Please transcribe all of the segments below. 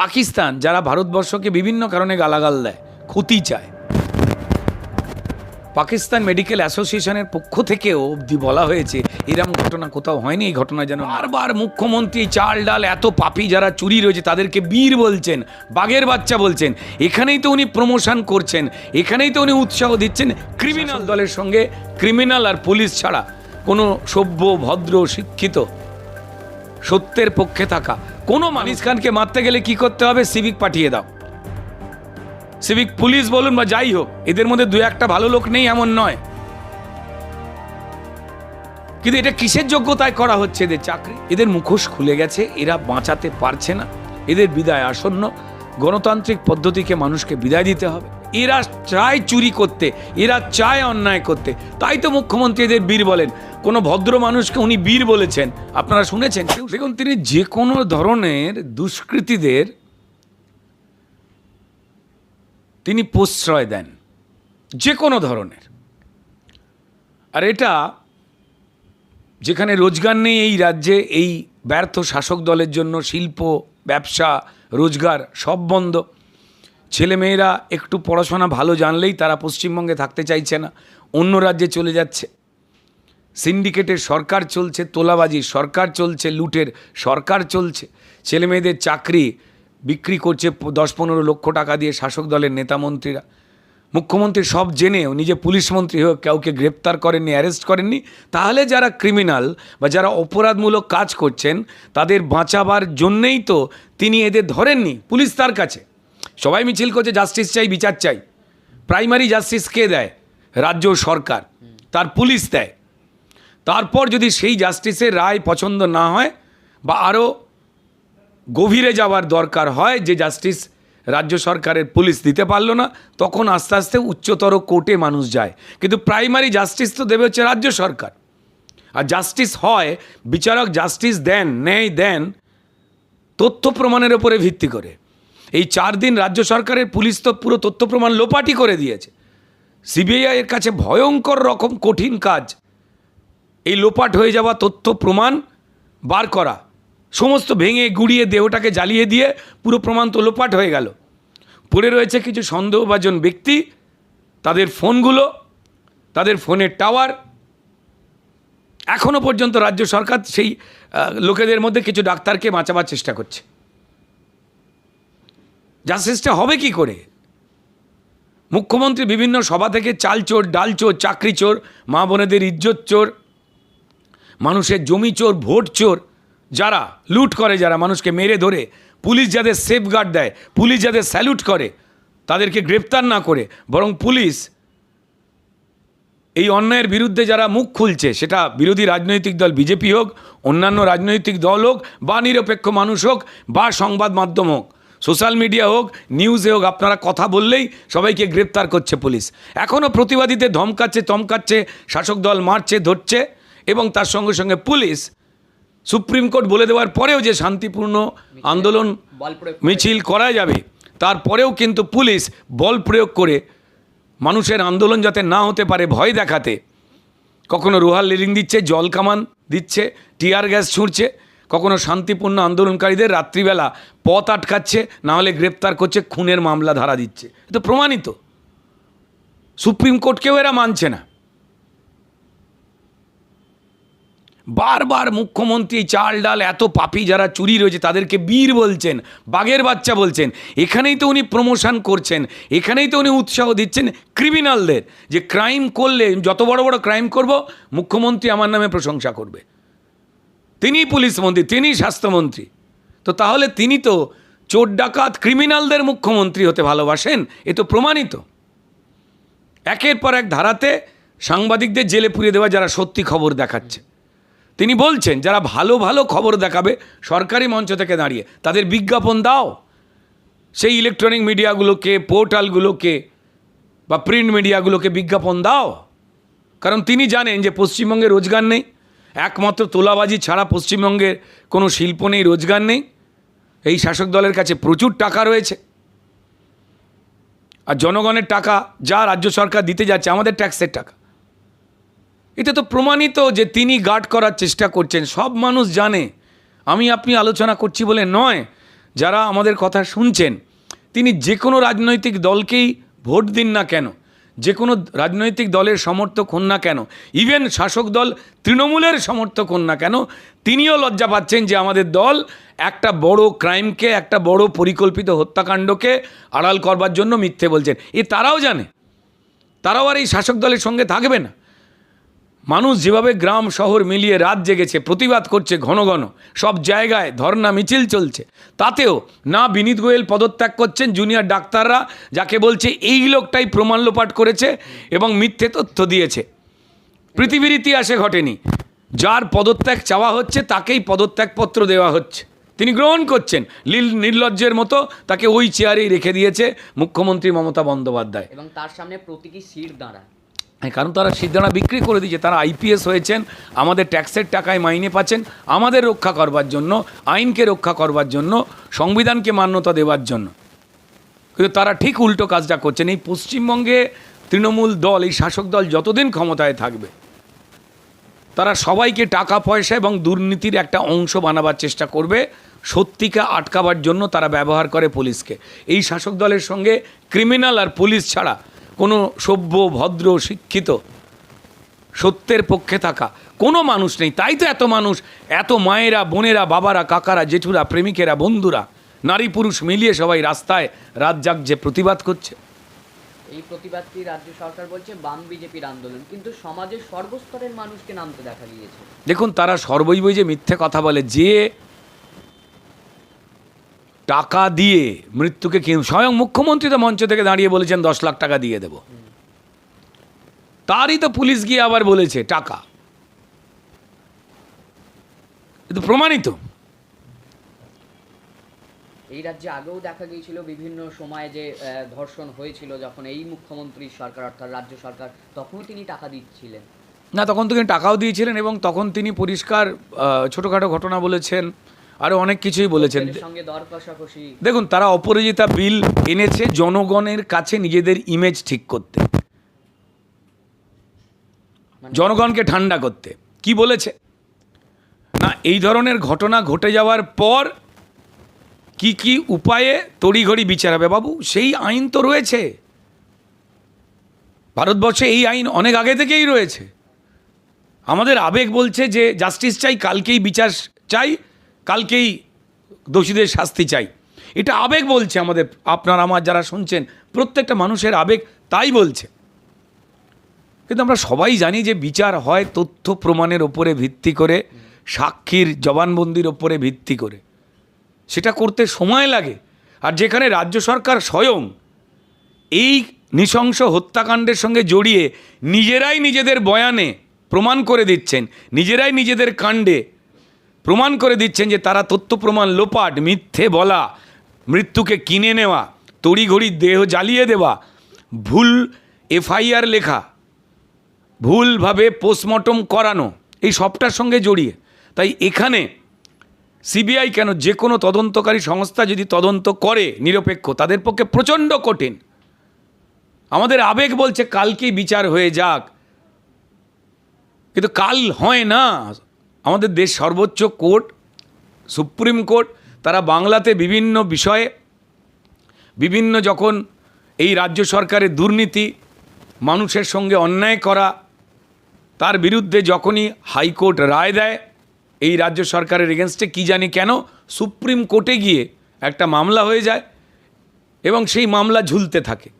পাকিস্তান, যারা ভারতবর্ষকে বিভিন্ন কারণে গালাগাল দেয়, ক্ষতি চায়। পাকিস্তান মেডিকেল অ্যাসোসিয়েশনের পক্ষ থেকেও অবধি বলা হয়েছে, এরম ঘটনা কোথাও হয়নি, এই ঘটনা যেন বারবার মুখ্যমন্ত্রী চাল ডাল এত পাপি যারা চুরি রয়েছে, তাদেরকে বীর বলছেন, বাঘের বাচ্চা বলছেন, এখানেই তো উনি প্রমোশন করছেন, এখানেই তো উনি উৎসাহ দিচ্ছেন, ক্রিমিনাল দলের সঙ্গে, ক্রিমিনাল আর পুলিশ ছাড়া কোনো সভ্য, ভদ্র, শিক্ষিত সত্যের পক্ষে থাকা। কোনো মানিস খানকে মারতে গেলে কি করতে হবে? সিভিক পাঠিয়ে দাও। সিভিক পুলিশ বলুন বা যাই হোক, এদের মধ্যে দু একটা ভালো লোক নেই, এমন নয়। কিন্তু এটা কিসের যোগ্যতায় করা হচ্ছে এদের চাকরি? এদের মুখোশ খুলে গেছে, এরা বাঁচাতে পারছে না। এদের বিদায় আসন্ন। গণতান্ত্রিক পদ্ধতিকে মানুষকে বিদায় দিতে হবে। এরা চায় চুরি করতে, এরা চায় অন্যায় করতে। তাই তো মুখ্যমন্ত্রী এদের বীর বলেন। কোনো ভদ্র মানুষকে উনি বীর বলেছেন। আপনারা শুনেছেন? দেখুন, তিনি যে কোনো ধরনের দুষ্কৃতীদের তিনি প্রশ্রয় দেন। যে কোনো ধরনের। আর এটা যেখানে রোজগার নেই এই রাজ্যে, এই ব্যর্থ শাসক দলের জন্য শিল্প, ব্যবসা, রোজগার সব বন্ধ। ছেলেমেয়েরা একটু পড়াশোনা ভালো জানলেই তারা পশ্চিমবঙ্গে থাকতে চাইছে না, অন্য রাজ্যে চলে যাচ্ছে। সিন্ডিকেটের সরকার চলছে তোলাবাজি সরকার চলছে, লুটের সরকার চলছে। ছেলেমেয়েদের চাকরি বিক্রি করছে দশ পনেরো লক্ষ টাকা দিয়ে শাসক দলের নেতামন্ত্রীরা মুখ্যমন্ত্রী সব জেনেও নিজে পুলিশ মন্ত্রী হোক কাউকে গ্রেপ্তার করেননি, অ্যারেস্ট করেননি। তাহলে যারা ক্রিমিনাল বা যারা অপরাধমূলক কাজ করছেন, তাদের বাঁচাবার জন্যেই তো তিনি এদের ধরেননি, পুলিশ তার কাছে। সবাই মিছিল করছে জাস্টিস চাই, বিচার চাই। প্রাইমারি জাস্টিস কে দেয়? রাজ্য সরকার। তার পুলিশ দেয়। তারপর যদি সেই জাস্টিসের রায় পছন্দ না হয় বা আরও গভীরে যাওয়ার দরকার হয় যে জাস্টিস রাজ্য সরকারের পুলিশ দিতে পারল না, তখন আস্তে আস্তে উচ্চতর কোর্টে মানুষ যায়। কিন্তু প্রাইমারি জাস্টিস তো দেবে হচ্ছে রাজ্য সরকার। আর জাস্টিস হয়, বিচারক জাস্টিস দেন ন্যায় দেন, তথ্য প্রমাণের ওপরে ভিত্তি করে। এই চার দিন রাজ্য সরকারের পুলিশ তো পুরো তথ্য প্রমাণ লোপাটি করে দিয়েছে। সিবিআই এর কাছে ভয়ঙ্কর রকম কঠিন কাজ। এই লোপাট হয়ে যাওয়া তথ্য প্রমাণ বার করা। সমস্ত ভেঙে গুড়িয়ে দেহটাকে জ্বালিয়ে দিয়ে পুরো প্রমাণ তো লোপাট হয়ে গেল। পড়ে রয়েছে কিছু সন্দেহভাজন ব্যক্তি, তাদের ফোনগুলো, তাদের ফোনের টাওয়ার। এখনও পর্যন্ত রাজ্য সরকার সেই লোকেদের মধ্যে কিছু ডাক্তারকে বাঁচাবার চেষ্টা করছে। জাস্টিসটা হবে কি করে? মুখ্যমন্ত্রী বিভিন্ন সভা থেকে চাল চোর ডাল চোর চাকরি চোর মা বোনেদের ইজ্জত চোর, মানুষের জমি চোর, ভোট চোর, যারা লুট করে, যারা মানুষকে মেরে ধরে, পুলিশ যাদের সেফগার্ড দেয়, পুলিশ যাদের স্যালুট করে, তাদেরকে গ্রেপ্তার না করে, বরং পুলিশ এই অন্যায়ের বিরুদ্ধে যারা মুখ খুলছে, সেটা বিরোধী রাজনৈতিক দল বিজেপি হোক, অন্যান্য রাজনৈতিক দল হোক, বা নিরপেক্ষ মানুষ হোক, বা সংবাদ মাধ্যম হোক সোশ্যাল মিডিয়া হোক নিউজে হোক আপনারা কথা বললেই সবাইকে গ্রেপ্তার করছে পুলিশ। এখনও প্রতিবাদীদের ধমকাচ্ছে তমকাচ্ছে শাসক দল মারছে ধরছে এবং তার সঙ্গে সঙ্গে পুলিশ সুপ্রিম কোর্ট বলে দেওয়ার পরেও যে শান্তিপূর্ণ আন্দোলন মিছিল করা যাবে তারপরেও কিন্তু পুলিশ বল প্রয়োগ করে মানুষের আন্দোলন যাতে না হতে পারে ভয় দেখাতে। কখনো রোহাল লিলিং দিচ্ছে জল কামান দিচ্ছে টিয়ার গ্যাস ছুঁড়ছে কখনো শান্তিপূর্ণ আন্দোলনকারীদের রাত্রিবেলা পথ আটকাচ্ছে, না হলে গ্রেপ্তার করছে, খুনের মামলা ধারা দিচ্ছে। তো প্রমাণিত। সুপ্রিম কোর্টকেও এরা মানছে না। বারবার মুখ্যমন্ত্রী চাল ডাল এত পাপি যারা চুরি রয়েছে, তাদেরকে বীর বলছেন, বাঘের বাচ্চা বলছেন। এখানেই তো উনি প্রমোশন করছেন, এখানেই তো উনি উৎসাহ দিচ্ছেন ক্রিমিনালদের যে ক্রাইম করলে, যত বড় বড় ক্রাইম করব, মুখ্যমন্ত্রী আমার নামে প্রশংসা করবে। তিনিই পুলিশ মন্ত্রী, তিনিই স্বাস্থ্যমন্ত্রী। তো তাহলে তিনি তো চোর ডাকাত ক্রিমিনালদের মুখ্যমন্ত্রী হতে ভালোবাসেন, এ তো প্রমাণিত। একের পর এক ধারাতে সাংবাদিকদের জেলে পুড়িয়ে দেওয়া যারা সত্যি খবর দেখাচ্ছে। তিনি বলছেন, যারা ভালো ভালো খবর দেখাবে, সরকারি মঞ্চ থেকে দাঁড়িয়ে, তাদের বিজ্ঞাপন দাও। সেই ইলেকট্রনিক মিডিয়াগুলোকে পোর্টালগুলোকে বা প্রিন্ট মিডিয়াগুলোকে বিজ্ঞাপন দাও। কারণ তিনি জানেন যে পশ্চিমবঙ্গে রোজগার নেই। একমাত্র তোলাবাজি ছাড়া পশ্চিমবঙ্গের কোনো শিল্প নেই, রোজগার নেই। এই শাসক দলের কাছে প্রচুর টাকা রয়েছে। আর জনগণের টাকা যা রাজ্য সরকার দিতে যাচ্ছে, আমাদের ট্যাক্সের টাকা। এটা তো প্রমাণিত যে তিনি গার্ড করার চেষ্টা করছেন। সব মানুষ জানে, আমি আপনি আলোচনা করছি বলে নয়, যারা আমাদের কথা শুনছেন, তিনি যে কোনো রাজনৈতিক দলকেই ভোট দিন না কেন। যে কোনো রাজনৈতিক দলের সমর্থক হন না কেন। ইভেন শাসক দল তৃণমূলের সমর্থক হন না কেন, তিনিও লজ্জা পাচ্ছেন যে আমাদের দল একটা বড় ক্রাইমকে, একটা বড় পরিকল্পিত হত্যাকাণ্ডকে আড়াল করবার জন্য মিথ্যে বলছেন। এ তারাও জানে। তারাও আর এই শাসক দলের সঙ্গে থাকবে না। মানুষ যেভাবে গ্রাম শহর মিলিয়ে রাত জেগেছে প্রতিবাদ করছে ঘন ঘন সব জায়গায় ধর্না মিছিল চলছে। তাতেও না বিনীত গোয়েল পদত্যাগ করছেন জুনিয়র ডাক্তাররা যাকে বলছে এই লোকটাই প্রমাণ লোপাট করেছে এবং মিথ্যে তথ্য দিয়েছে। পৃথিবীর ইতিহাসে ঘটেনি। যার পদত্যাগ চাওয়া হচ্ছে তাকেই পদত্যাগপত্র দেওয়া হচ্ছে। তিনি গ্রহণ করছেন। লীল নির্লজ্জের মতো তাকে ওই চেয়ারেই রেখে দিয়েছে মুখ্যমন্ত্রী মমতা বন্দ্যোপাধ্যায়। এবং তার সামনে প্রতীকী শির দাঁড়া হ্যাঁ, কারণ তারা সিদ্ধানা বিক্রি করে দিয়েছে। তারা আইপিএস হয়েছেন, আমাদের ট্যাক্সের টাকায় মাইনে পাচ্ছেন, আমাদের রক্ষা করবার জন্য, আইনকে রক্ষা করবার জন্য, সংবিধানকে মান্যতা দেওয়ার জন্য। কিন্তু তারা ঠিক উল্টো কাজটা করছেন। এই পশ্চিমবঙ্গে তৃণমূল দল, এই শাসক দল যতদিন ক্ষমতায় থাকবে, তারা সবাইকে টাকা, পয়সা এবং দুর্নীতির একটা অংশ বানাবার চেষ্টা করবে, সত্যিকে আটকাবার জন্য তারা ব্যবহার করে পুলিশকে। এই শাসক দলের সঙ্গে ক্রিমিনাল আর পুলিশ ছাড়া কোনো সভ্য ভদ্র শিক্ষিত সত্যের পক্ষে থাকা কোনো মানুষ নেই। তাই তো এত মানুষ এত মায়েরা বোনেরা বাবারা কাকারা জেঠুরা প্রেমিকেরা বন্ধুরা নারী পুরুষ মিলিয়ে সবাই রাস্তায় রাত জাগছে প্রতিবাদ করছে। এই প্রতিবাদটি রাজ্য সরকার বলছে বাম বিজেপির আন্দোলন। কিন্তু সমাজের সর্বস্তরের মানুষকে নামতে দেখা গিয়েছে। দেখুন তারা সর্বৈবই যে মিথ্যে কথা বলে। যে টাকা দিয়ে মৃত্যুকে স্বয়ং মুখ্যমন্ত্রী তো মঞ্চ থেকে দাঁড়িয়ে বলেছেন দশ লাখ টাকা দিয়ে দেব। তারই তো পুলিশ গিয়ে আবার বলেছে টাকা। এ তো প্রমাণিত। এই রাজ্যে আগেও দেখা গিয়েছিল বিভিন্ন সময়ে যে ধর্ষণ হয়েছিল যখন এই মুখ্যমন্ত্রীর সরকার অর্থাৎ রাজ্য সরকার তখনও তিনি টাকা দিচ্ছিলেন। না তখন তো তিনি টাকাও দিয়েছিলেন এবং তখন তিনি পরিষ্কার ছোটোখাটো ঘটনা বলেছেন। আরও অনেক কিছুই বলেছেন। দেখুন তারা অপরাজিতা বিল এনেছে জনগণের কাছে নিজেদের ইমেজ ঠিক করতে। মানে জনগণকে ঠান্ডা করতে। কি বলেছে? না এই ধরনের ঘটনা ঘটে যাওয়ার পর কি কি উপায়ে তড়িঘড়ি বিচার হবে বাবু? সেই আইন তো রয়েছে। ভারতবর্ষে এই আইন অনেক আগে থেকেই রয়েছে। আমাদের আবেগ বলছে যে জাস্টিস চাই কালকেই বিচার চাই। কালকেই দোষীদের শাস্তি চাই। এটা আবেগ বলছে আমাদের, আপনার, আমার যারা শুনছেন, প্রত্যেকটা মানুষের আবেগ তাই বলছে। কিন্তু আমরা সবাই জানি যে বিচার হয় তথ্য প্রমাণের ওপরে ভিত্তি করে, সাক্ষীর জবানবন্দির ওপরে ভিত্তি করে। সেটা করতে সময় লাগে। আর যেখানে রাজ্য সরকার স্বয়ং এই নৃশংস হত্যাকাণ্ডের সঙ্গে জড়িয়ে নিজেরাই নিজেদের বয়ানে প্রমাণ করে দিচ্ছেন, নিজেরাই নিজেদের কাণ্ডে প্রমাণ করে দিচ্ছেন যে তারা তথ্য প্রমাণ লোপাট, মিথ্যে বলা, মৃত্যুকে কিনে নেওয়া, তড়িঘড়ি দেহ জ্বালিয়ে দেওয়া, ভুল এফআইআর লেখা, ভুলভাবে পোস্টমর্টম করানো, এই সবটার সঙ্গে জড়িয়ে। তাই এখানে সিবিআই কেন যে কোনো তদন্তকারী সংস্থা যদি তদন্ত করে নিরপেক্ষ, তাদের পক্ষে প্রচণ্ড কঠিন। আমাদের আবেগ বলছে, কালকেই বিচার হয়ে যাক। কিন্তু কাল হয় না। আমাদের দেশ সর্বোচ্চ কোর্ট, সুপ্রিম কোর্ট, তারা বাংলাতে বিভিন্ন বিষয়ে, বিভিন্ন যখন এই রাজ্য সরকারের দুর্নীতি, মানুষের সঙ্গে অন্যায় করা, তার বিরুদ্ধে যখনই হাইকোর্ট রায় দেয়, এই রাজ্য সরকারের এগেনস্টে কী জানি কেন সুপ্রিম কোর্টে গিয়ে একটা মামলা হয়ে যায় এবং সেই মামলা ঝুলতে থাকে।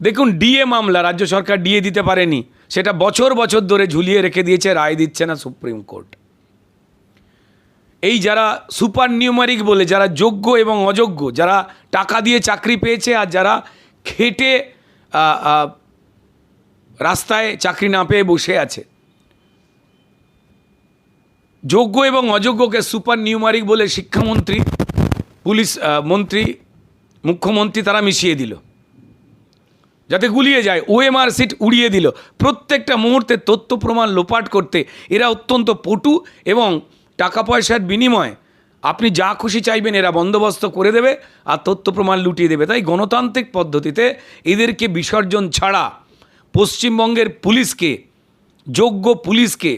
দেখুন, ডিএ মামলা, রাজ্য সরকার ডিএ দিতে পারেনি। সেটা বছর বছর ধরে ঝুলিয়ে রেখে দিয়েছে, রায় দিচ্ছে না সুপ্রিম কোর্ট। এই যারা সুপার নিউমারিক বলে, যারা যোগ্য এবং অযোগ্য, যারা টাকা দিয়ে চাকরি পেয়েছে আর যারা খেটে রাস্তায় চাকরি না পেয়ে বসে আছে, যোগ্য এবং অযোগ্যকে সুপার নিউমারিক বলে শিক্ষামন্ত্রী, পুলিশ মন্ত্রী, মুখ্যমন্ত্রী তারা মিশিয়ে দিল। যাতে গুলিয়ে যায়, ওএমআর সিট উড়িয়ে দিল। প্রত্যেকটা মুহূর্তে তথ্য প্রমাণ লোপাট করতে এরা অত্যন্ত পটু এবং টাকা পয়সার বিনিময়ে আপনি যা খুশি চাইবেন এরা বন্দোবস্ত করে দেবে আর তথ্য প্রমাণ লুটিয়ে দেবে। তাই গণতান্ত্রিক পদ্ধতিতে এদেরকে বিসর্জন ছাড়া পশ্চিমবঙ্গের পুলিশকে, যোগ্য পুলিশকে,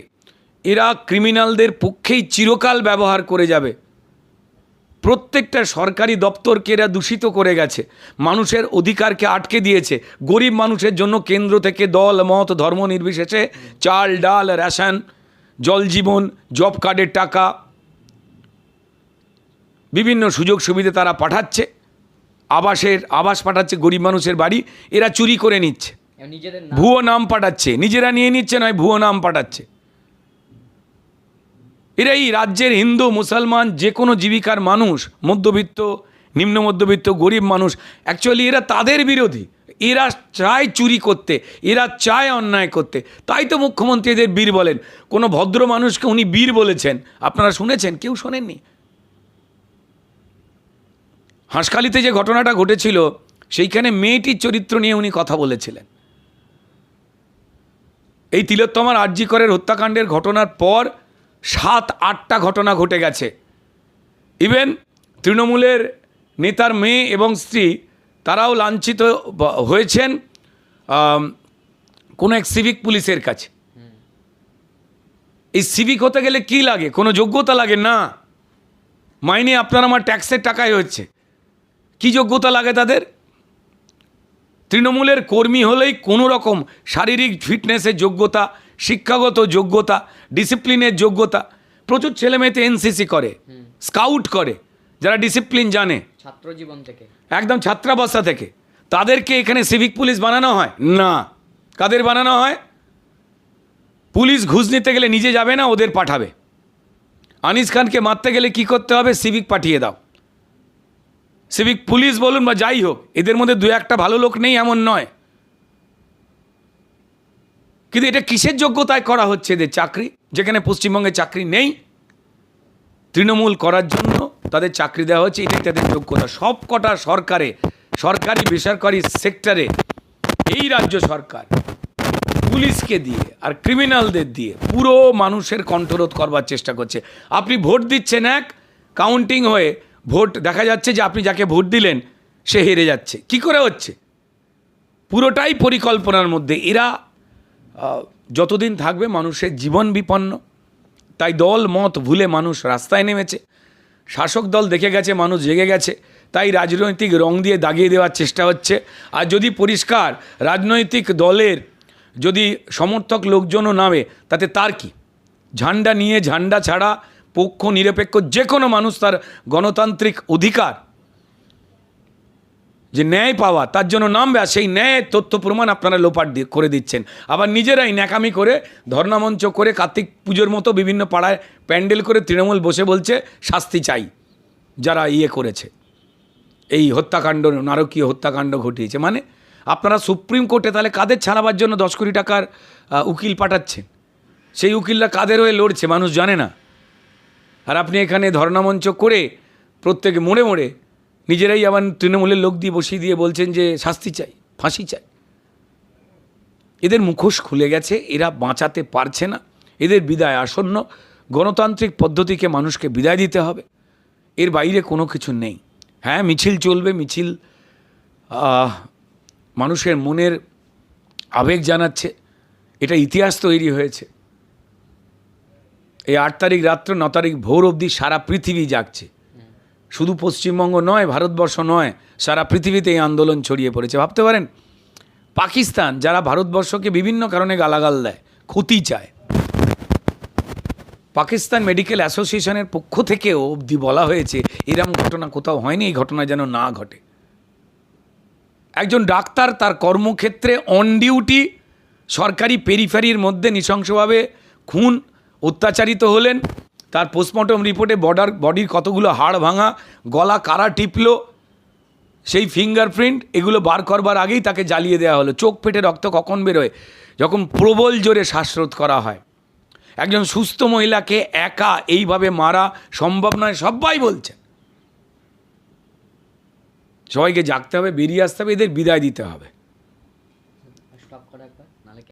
এরা ক্রিমিনালদের পক্ষেই চিরকাল ব্যবহার করে যাবে। প্রত্যেকটা সরকারি দপ্তরকে এরা দূষিত করে গেছে। মানুষের অধিকারকে আটকে দিয়েছে। গরিব মানুষের জন্য কেন্দ্র থেকে দল মত ধর্ম নির্বিশেষে চাল ডাল রেশন জল জীবন জব কার্ডের টাকা বিভিন্ন সুযোগ সুবিধা তারা পাঠাচ্ছে। আবাসের আবাস পাঠাচ্ছে গরিব মানুষের বাড়ি। এরা চুরি করে নিচ্ছে। ভুয়ো নাম পাঠাচ্ছে। নিজেরা নিয়ে নিচ্ছে নয় ভুয়ো নাম পাঠাচ্ছে। এরা এই রাজ্যের হিন্দু, মুসলমান যে কোনো জীবিকার মানুষ, মধ্যবিত্ত, নিম্ন মধ্যবিত্ত, গরিব মানুষ। অ্যাকচুয়ালি এরা তাদের বিরোধী। এরা চায় চুরি করতে, এরা চায় অন্যায় করতে। তাই তো মুখ্যমন্ত্রী এদের বীর বলেন। কোনো ভদ্র মানুষকে উনি বীর বলেছেন। আপনারা শুনেছেন? কেউ শোনেননি? হাঁসখালিতে যে ঘটনাটা ঘটেছিল, সেইখানে মেয়েটির চরিত্র নিয়ে উনি কথা বলেছিলেন। এই তিলোত্তমার আর্যিকরের হত্যাকাণ্ডের ঘটনার পর সাত, আটটা ঘটনা ঘটে গেছে। ইভেন তৃণমূলের নেতার মেয়ে এবং স্ত্রী, তারাও লাঞ্ছিত হয়েছেন কোনো এক সিভিক পুলিশের কাছে। এই সিভিক হতে গেলে কি লাগে? কোনো যোগ্যতা লাগে? না। মাইনে আপনার আমার ট্যাক্সের টাকায় হচ্ছে। কি যোগ্যতা লাগে তাদের? তৃণমূলের কর্মী হলেই কোনো রকম শারীরিক ফিটনেসের যোগ্যতা শিক্ষাগত যোগ্যতা ডিসিপ্লিনের যোগ্যতা। প্রচুর ছেলেমেয়েতে এনসিসি করে স্কাউট করে যারা ডিসিপ্লিন জানে। ছাত্র জীবন থেকে। একদম ছাত্রাবস্থা থেকে। তাদেরকে এখানে সিভিক পুলিশ বানানো হয়? না। কাদের বানানো হয়? পুলিশ ঘুষ নিতে গেলে নিজে যাবে না ওদের পাঠাবে। আনিস খানকে মারতে গেলে কি করতে হবে? সিভিক পাঠিয়ে দাও। সিভিক পুলিশ বলুন বা যাই হোক এদের মধ্যে দু একটা ভালো লোক নেই এমন নয়। কিন্তু এটা কিসের যোগ্যতায় করা হচ্ছে এদের চাকরি? যেখানে পশ্চিমবঙ্গে চাকরি নেই, তৃণমূল করার জন্য তাদের চাকরি দেওয়া হচ্ছে, এটাই তাদের যোগ্যতা। সব কটা সরকারে, সরকারি বেসরকারি সেক্টরে, এই রাজ্য সরকার পুলিশকে দিয়ে আর ক্রিমিনালদের দিয়ে পুরো মানুষের কণ্ঠরোধ করবার চেষ্টা করছে। আপনি ভোট দিচ্ছেন এক কাউন্টিং হয়ে ভোট, দেখা যাচ্ছে যে আপনি যাকে ভোট দিলেন, সে হেরে যাচ্ছে। কি করে হচ্ছে? পুরোটাই পরিকল্পনার মধ্যে। এরা যতদিন থাকবে মানুষের জীবন বিপন্ন, তাই দল মত ভুলে মানুষ রাস্তায় নেমেছে। শাসক দল দেখে গেছে, মানুষ জেগে গেছে, তাই রাজনৈতিক রং দিয়ে দাগিয়ে দেওয়ার চেষ্টা হচ্ছে। আর যদি পরিষ্কার রাজনৈতিক দলের যদি সমর্থক লোকজনও নামে, তাতে তার কি? ঝান্ডা নিয়ে ঝান্ডা ছাড়া পক্ষ, নিরপেক্ষ যে কোনো মানুষ তার গণতান্ত্রিক অধিকার যে ন্যায় পাওয়া, তার জন্য নামবে আর সেই ন্যায় তথ্য প্রমাণ আপনারা লোপাট দিয়ে করে দিচ্ছেন। আবার নিজেরাই ন্যাকামি করে ধর্নামঞ্চ করে, কার্তিক পুজোর মতো বিভিন্ন পাড়ায় প্যান্ডেল করে তৃণমূল বসে বলছে, শাস্তি চাই, যারা ইয়ে করেছে। এই হত্যাকাণ্ড, নারকীয় হত্যাকাণ্ড ঘটিয়েছে। মানে আপনারা সুপ্রিম কোর্টে তাহলে কাদের ছাড়াবার জন্য দশ কোটি টাকার উকিল পাঠাচ্ছেন? সেই উকিলরা কাদের হয়ে লড়ছে, মানুষ জানে না। আর আপনি এখানে ধর্নামঞ্চ করে প্রত্যেকে মোড়ে মোড়ে নিজেরাই আবার তৃণমূলের লোক দিয়ে বসিয়ে দিয়ে বলছেন যে শাস্তি চাই, ফাঁসি চাই। এদের মুখোশ খুলে গেছে, এরা বাঁচাতে পারছে না। এদের বিদায় আসন্ন, গণতান্ত্রিক পদ্ধতিকে মানুষকে বিদায় দিতে হবে। এর বাইরে কোনো কিছু নেই। হ্যাঁ মিছিল চলবে, মিছিল মানুষের মনের আবেগ জানাচ্ছে। এটা ইতিহাস তৈরি হয়েছে। এই আট তারিখ রাত্র, ন তারিখ ভোর অবধি সারা পৃথিবী জাগছে। শুধু পশ্চিমবঙ্গ নয়, ভারতবর্ষ নয়, সারা পৃথিবীতে এই আন্দোলন ছড়িয়ে পড়েছে। ভাবতে পারেন, পাকিস্তান যারা ভারতবর্ষকে বিভিন্ন কারণে গালাগাল দেয়, ক্ষতি চায়। পাকিস্তান মেডিকেল অ্যাসোসিয়েশনের পক্ষ থেকেও অবধি বলা হয়েছে, এরম ঘটনা কোথাও হয়নি, এই ঘটনা যেন না ঘটে। একজন ডাক্তার তার কর্মক্ষেত্রে অন ডিউটি সরকারি পেরিফেরির মধ্যে নৃশংসভাবে খুন, অত্যাচারিত হলেন। তার পোস্টমর্টম রিপোর্টে বর্ডার বডির কতগুলো হাড় ভাঙা, গলা কারা টিপলো, সেই ফিঙ্গারপ্রিন্ট এগুলো বার করবার আগেই তাকে জ্বালিয়ে দেওয়া হলো। চোখ পেটে রক্ত কখন বেরোয়? যখন প্রবল জোরে শ্বাসরোধ করা হয়। একজন সুস্থ মহিলাকে একা এইভাবে মারা সম্ভব নয় সবাই বলছে। সবাইকে জাগতে হবে, বেরিয়ে আসতে হবে, এদের বিদায় দিতে হবে।